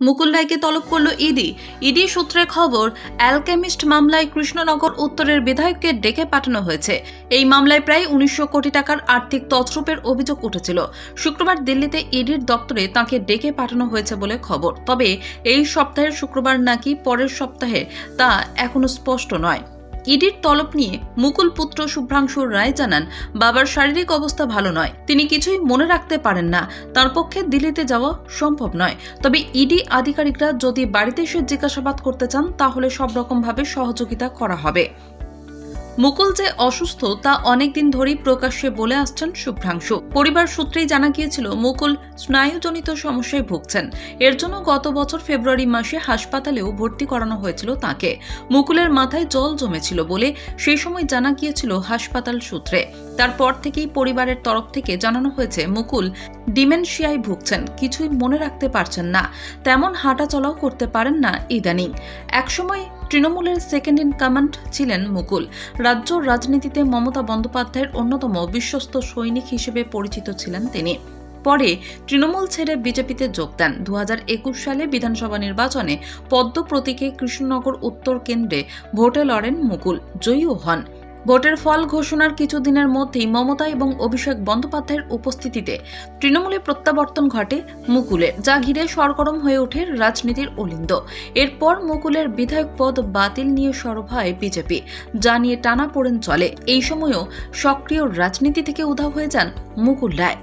মুকুল রায়কে তলব করল ইডি। ইডি সূত্রে খবর, অ্যালকেমিস্ট মামলায় কৃষ্ণনগর উত্তরের বিধায়ককে ডেকে পাঠানো হয়েছে। এই মামলায় প্রায় উনিশশো কোটি টাকার আর্থিক তছরূপের অভিযোগ উঠেছিল। শুক্রবার দিল্লিতে ইডির দপ্তরে তাকে ডেকে পাঠানো হয়েছে বলে খবর। তবে এই সপ্তাহের শুক্রবার নাকি পরের সপ্তাহে তা এখনও স্পষ্ট নয়। ইডির তলব নিয়ে মুকুল পুত্র শুভ্রাংশু রায় জানান, বাবার শারীরিক অবস্থা ভালো নয়। তিনি কিছুই মনে রাখতে পারেন না। তার পক্ষে দিল্লিতে যাওয়া সম্ভব নয়। তবে ইডি আধিকারিকরা যদি বাড়িতে এসে জিজ্ঞাসাবাদ করতে চান, তাহলে সব রকমভাবে সহযোগিতা করা হবে। মুকুল যে অসুস্থ, তা অনেকদিন ধরেই প্রকাশ্যে বলে আসছেন শুভ্রাংশু। পরিবার সূত্রেই জানা গিয়েছিল, মুকুল স্নায়ুজনিত সমস্যায় ভুগছেন। এর জন্য গত বছর ফেব্রুয়ারি মাসে হাসপাতালেও ভর্তি করানো হয়েছিল তাকে। মুকুলের মাথায় জল জমেছিল বলে সেই সময় জানা গিয়েছিল হাসপাতাল সূত্রে। তারপর থেকেই পরিবারের তরফ থেকে জানানো হয়েছে, মুকুল ডিমেনশিয়ায় ভুগছেন, কিছুই মনে রাখতে পারছেন না। তেমন হাঁটাচলাও করতে পারেন না ইদানিং। একসময় তৃণমূলের সেকেন্ড ইন কমান্ড ছিলেন মুকুল। রাজ্য রাজনীতিতে মমতা বন্দ্যোপাধ্যায়ের অন্যতম বিশ্বস্ত সৈনিক হিসেবে পরিচিত ছিলেন তিনি। পরে তৃণমূল ছেড়ে বিজেপিতে যোগ দেন। দু হাজার একুশ সালে বিধানসভা নির্বাচনে পদ্ম প্রতীকে কৃষ্ণনগর উত্তর কেন্দ্রে ভোটে লড়েন মুকুল। জয়ীও হন। ভোটের ফল ঘোষণার কিছুদিনের মধ্যেই মমতা এবং অভিষেক বন্দ্যোপাধ্যায়ের উপস্থিতিতে তৃণমূলে প্রত্যাবর্তন ঘটে মুকুলের যা ঘিরে সরগরম হয়ে ওঠে রাজনীতির অলিন্দ। এরপর মুকুলের বিধায়ক পদ বাতিল নিয়ে সরব হয় বিজেপি, যা নিয়ে টানা পড়েন চলে। এই সময়ও সক্রিয় রাজনীতি থেকে উধাও হয়ে যান মুকুল রায়।